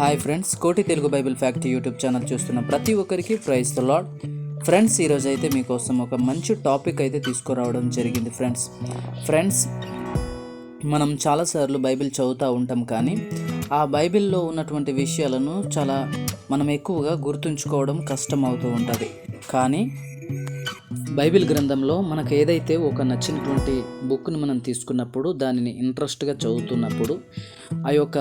Hi friends Koti Telugu Bible fact YouTube channel చూస్తున్న ప్రతి ఒక్కరికి ప్రైజ్ ద లాడ్ ఫ్రెండ్స్ ఈరోజు అయితే మీకోసం ఒక మంచి టాపిక్ అయితే తీసుకురావడం జరిగింది ఫ్రెండ్స్. ఫ్రెండ్స్ మనం చాలాసార్లు బైబిల్ చదువుతూ ఉంటాం కానీ ఆ బైబిల్లో ఉన్నటువంటి విషయాలను చాలా మనం ఎక్కువగా గుర్తుంచుకోవడం కష్టం అవుతూ ఉంటుంది. కానీ బైబిల్ గ్రంథంలో మనకు ఏదైతే ఒక నచ్చినటువంటి బుక్ని మనం తీసుకున్నప్పుడు దానిని ఇంట్రెస్ట్గా చదువుతున్నప్పుడు ఆ యొక్క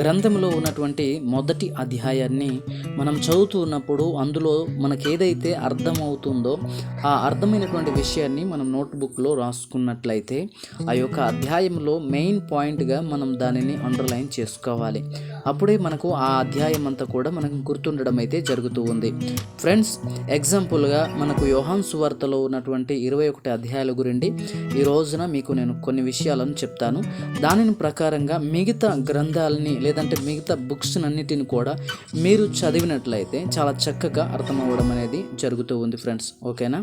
గ్రంథంలో ఉన్నటువంటి మొదటి అధ్యాయాన్ని మనం చదువుతున్నప్పుడు అందులో మనకేదైతే ఏదైతే అర్థమవుతుందో ఆ అర్థమైనటువంటి విషయాన్ని మనం నోట్బుక్లో రాసుకున్నట్లయితే ఆ యొక్క అధ్యాయంలో మెయిన్ పాయింట్గా మనం దానిని అండర్లైన్ చేసుకోవాలి. అప్పుడే మనకు ఆ అధ్యాయం అంతా కూడా మనకు గుర్తుండడం అయితే జరుగుతూ ఉంది. ఫ్రెండ్స్ ఎగ్జాంపుల్గా మనకు యోహాన్ సువార్తలో ఉన్నటువంటి ఇరవై ఒకటి అధ్యాయాల గురించి ఈ రోజున మీకు నేను కొన్ని విషయాలను చెప్తాను. దానిని ప్రకారంగా మిగతా గ్రంథాలని లేదంటే మిగతా బుక్స్ అన్నిటిని కూడా మీరు చదివినట్లయితే చాలా చక్కగా అర్థమవ్వడం అనేది జరుగుతూ ఉంది ఫ్రెండ్స్. ఓకేనా?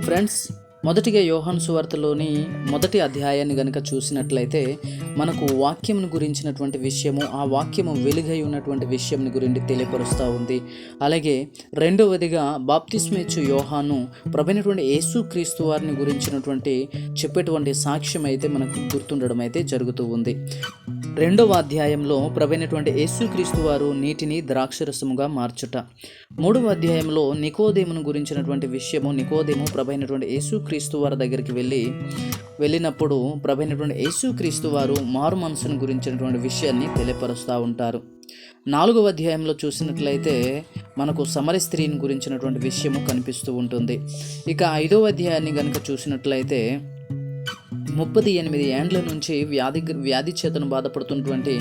ఫ్రెండ్స్ మొదటిగా యోహాన్ సువార్తలోని మొదటి అధ్యాయాన్ని గనుక చూసినట్లయితే మనకు వాక్యం గురించినటువంటి విషయము ఆ వాక్యము వెలుగై ఉన్నటువంటి విషయం గురించి తెలియపరుస్తూ ఉంది. అలాగే రెండవదిగా బాప్తిస్మేచ్చు యోహాను ప్రభైనటువంటి యేసు క్రీస్తు వారిని గురించినటువంటి చెప్పేటువంటి సాక్ష్యం అయితే మనకు గుర్తుండడం అయితే జరుగుతూ ఉంది. రెండవ అధ్యాయంలో ప్రభైనటువంటి యేసుక్రీస్తు వారు నీటిని ద్రాక్షరసముగా మార్చుట. మూడవ అధ్యాయంలో నికోదేమును గురించినటువంటి విషయము నికోదేము ప్రభైనటువంటి యేసుక్రీస్తు వారి దగ్గరికి వెళ్ళి వెళ్ళినప్పుడు ప్రభైనటువంటి యేసుక్రీస్తు వారు మారు మనసును గురించినటువంటి విషయాన్ని తెలియపరుస్తూ ఉంటారు. నాలుగవ అధ్యాయంలో చూసినట్లయితే మనకు సమర స్త్రీని గురించినటువంటి విషయము కనిపిస్తూ ఉంటుంది. ఇక ఐదవ అధ్యాయాన్ని కనుక చూసినట్లయితే ముప్పది ఎనిమిది ఏండ్ల నుంచి వ్యాధి వ్యాధి చేతను బాధపడుతున్నటువంటి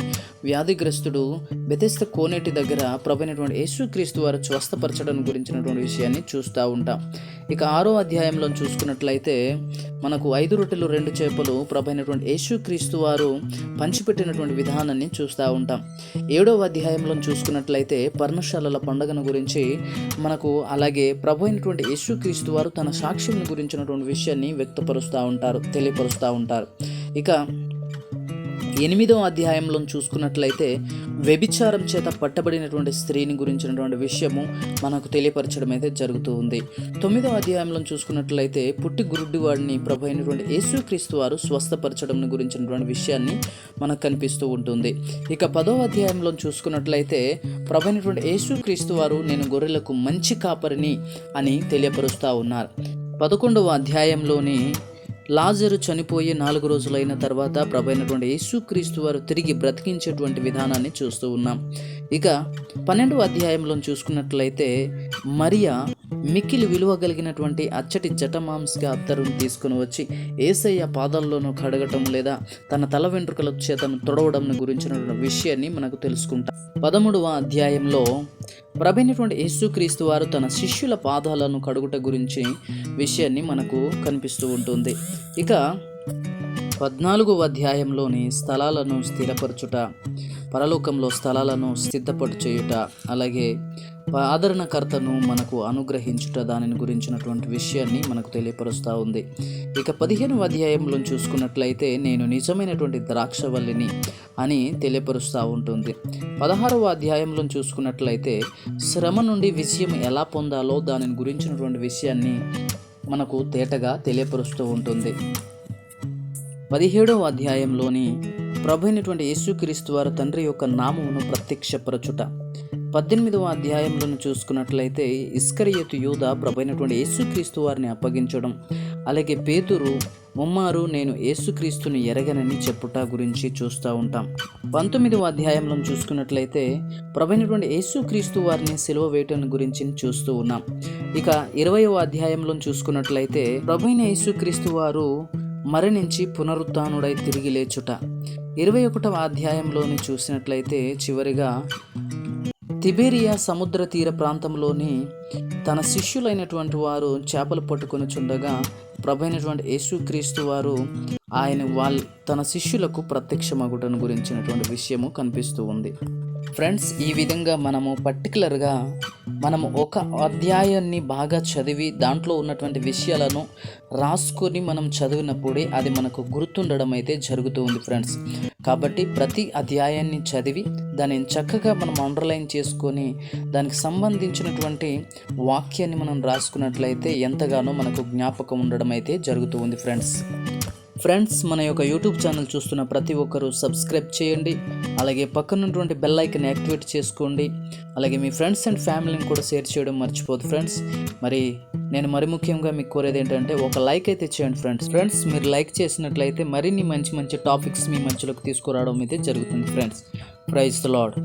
వ్యాధిగ్రస్తుడు బెతెస్త కోనేటి దగ్గర ప్రభైనటువంటి యేసుక్రీస్తు వారు స్వస్థపరచడం గురించినటువంటి విషయాన్ని చూస్తూ ఉంటాం. ఇక ఆరో అధ్యాయంలో చూసుకున్నట్లయితే మనకు ఐదు రొట్టెలు రెండు చేపలు ప్రభైనటువంటి యేసుక్రీస్తు వారు పంచిపెట్టినటువంటి విధానాన్ని చూస్తూ ఉంటాం. ఏడవ అధ్యాయంలో చూసుకున్నట్లయితే పర్ణశాలల పండుగను గురించి మనకు అలాగే ప్రభు అయినటువంటి యేసుక్రీస్తు వారు తన సాక్ష్యం గురించినటువంటి విషయాన్ని వ్యక్తపరుస్తూ ఉంటారు తెలియపరుస్తూ ఉంటారు. ఇక ఎనిమిదో అధ్యాయంలో చూసుకున్నట్లయితే వ్యభిచారం చేత పట్టబడినటువంటి స్త్రీని గురించినటువంటి విషయము మనకు తెలియపరచడం అయితే జరుగుతూ ఉంది. తొమ్మిదో అధ్యాయంలో చూసుకున్నట్లయితే పుట్టి గురుడి వాడిని ప్రభు అయినటువంటి యేసుక్రీస్తు వారు స్వస్థపరచడం గురించినటువంటి విషయాన్ని మనకు కనిపిస్తూ ఉంటుంది. ఇక పదవ అధ్యాయంలో చూసుకున్నట్లయితే ప్రభు అయినటువంటి యేసుక్రీస్తు వారు నేను గొర్రెలకు మంచి కాపరిని అని తెలియపరుస్తూ ఉన్నారు. పదకొండవ అధ్యాయంలోని లాజరు చనిపోయి నాలుగు రోజులైన తర్వాత ప్రభైనటువంటి యేసుక్రీస్తు వారు తిరిగి బ్రతికించేటువంటి విధానాన్ని చూస్తూ ఉన్నాం. ఇక పన్నెండవ అధ్యాయంలో చూసుకున్నట్లయితే మరియా మిక్కిలి విలువ కలిగినటువంటి అచ్చటి జటమాంస్గా అత్తరును తీసుకుని వచ్చి ఏసయ్య పాదాల్లోనూ కడగటం లేదా తన తల వెంట్రుకల చేతను తొడవడం గురించినటువంటి విషయాన్ని మనకు తెలుసుకుంటాం. పదమూడవ అధ్యాయంలో ప్రభైనటువంటి యేసుక్రీస్తు వారు తన శిష్యుల పాదాలను కడుగుట గురించి విషయాన్ని మనకు కనిపిస్తూ ఉంటుంది. ఇక పద్నాలుగవ అధ్యాయంలోని స్థలాలను స్థిరపరచుట. పరలోకంలో స్థలాలను సిద్ధపరచేయుట అలాగే ఆదరణకర్తను మనకు అనుగ్రహించుట దానిని గురించినటువంటి విషయాన్ని మనకు తెలియపరుస్తూ ఉంది. ఇక పదిహేనవ అధ్యాయంలో చూసుకున్నట్లయితే నేను నిజమైనటువంటి ద్రాక్షవల్లిని అని తెలియపరుస్తూ ఉంటుంది. పదహారవ అధ్యాయంలో చూసుకున్నట్లయితే శ్రమ నుండి విజయం ఎలా పొందాలో దానిని గురించినటువంటి విషయాన్ని మనకు తేటగా తెలియపరుస్తూ ఉంటుంది. పదిహేడవ అధ్యాయంలోని ప్రభు అయినటువంటి యేసుక్రీస్తు వారు తండ్రి యొక్క నామమును ప్రత్యక్షపరచుట. పద్దెనిమిదవ అధ్యాయంలో చూసుకున్నట్లయితే ఇస్కరియతు యూద ప్రభు అయినటువంటి యేసుక్రీస్తు వారిని అప్పగించడం అలాగే పేతురు ముమ్మారు నేను యేసుక్రీస్తుని ఎరగనని చెప్పుట గురించి చూస్తూ ఉంటాం. పంతొమ్మిదవ అధ్యాయంలో చూసుకున్నట్లయితే ప్రభైనటువంటి యేసుక్రీస్తు వారిని సిలువ వేయటం గురించి చూస్తూ ఉన్నాం. ఇక ఇరవయవ అధ్యాయంలో చూసుకున్నట్లయితే ప్రభైన యేసుక్రీస్తు వారు మరణించి పునరుత్డై తిరిగి లేచుట. ఇరవై ఒకటవ అధ్యాయంలోని చూసినట్లయితే చివరిగా తిబేరియా సముద్ర తీర ప్రాంతంలోని తన శిష్యులైనటువంటి వారు చేపలు పట్టుకొని చుండగా ప్రభైనటువంటి యేసుక్రీస్తు వారు ఆయన వాళ్ళ తన శిష్యులకు ప్రత్యక్షమగుటను గురించినటువంటి విషయము కనిపిస్తూ ఉంది. ఫ్రెండ్స్ ఈ విధంగా మనము పర్టికులర్గా మనము ఒక అధ్యాయాన్ని బాగా చదివి దాంట్లో ఉన్నటువంటి విషయాలను రాసుకొని మనం చదివినప్పుడే అది మనకు గుర్తుండడం అయితే జరుగుతూ ఉంది ఫ్రెండ్స్. కాబట్టి ప్రతి అధ్యాయాన్ని చదివి దానిని చక్కగా మనం అండర్లైన్ చేసుకొని దానికి సంబంధించినటువంటి వాక్యాన్ని మనం రాసుకున్నట్లయితే ఎంతగానో మనకు జ్ఞాపకం ఉండడం అయితే జరుగుతూ ఉంది ఫ్రెండ్స్. ఫ్రెండ్స్ మన యొక్క యూట్యూబ్ ఛానల్ చూస్తున్న ప్రతి ఒక్కరూ సబ్స్క్రైబ్ చేయండి. అలాగే పక్కనున్నటువంటి బెల్ ఐకన్ యాక్టివేట్ చేసుకోండి. అలాగే మీ ఫ్రెండ్స్ అండ్ ఫ్యామిలీని కూడా షేర్ చేయడం మర్చిపోదు ఫ్రెండ్స్ మరి నేను మరి ముఖ్యంగా మీకు కోరేది ఏంటంటే ఒక లైక్ అయితే చేయండి ఫ్రెండ్స్ ఫ్రెండ్స్ మీరు లైక్ చేసినట్లయితే మరిన్ని మంచి మంచి టాపిక్స్ మీ మధ్యలోకి తీసుకురావడం అయితే జరుగుతుంది ఫ్రెండ్స్ ప్రైజ్ ద లాడ్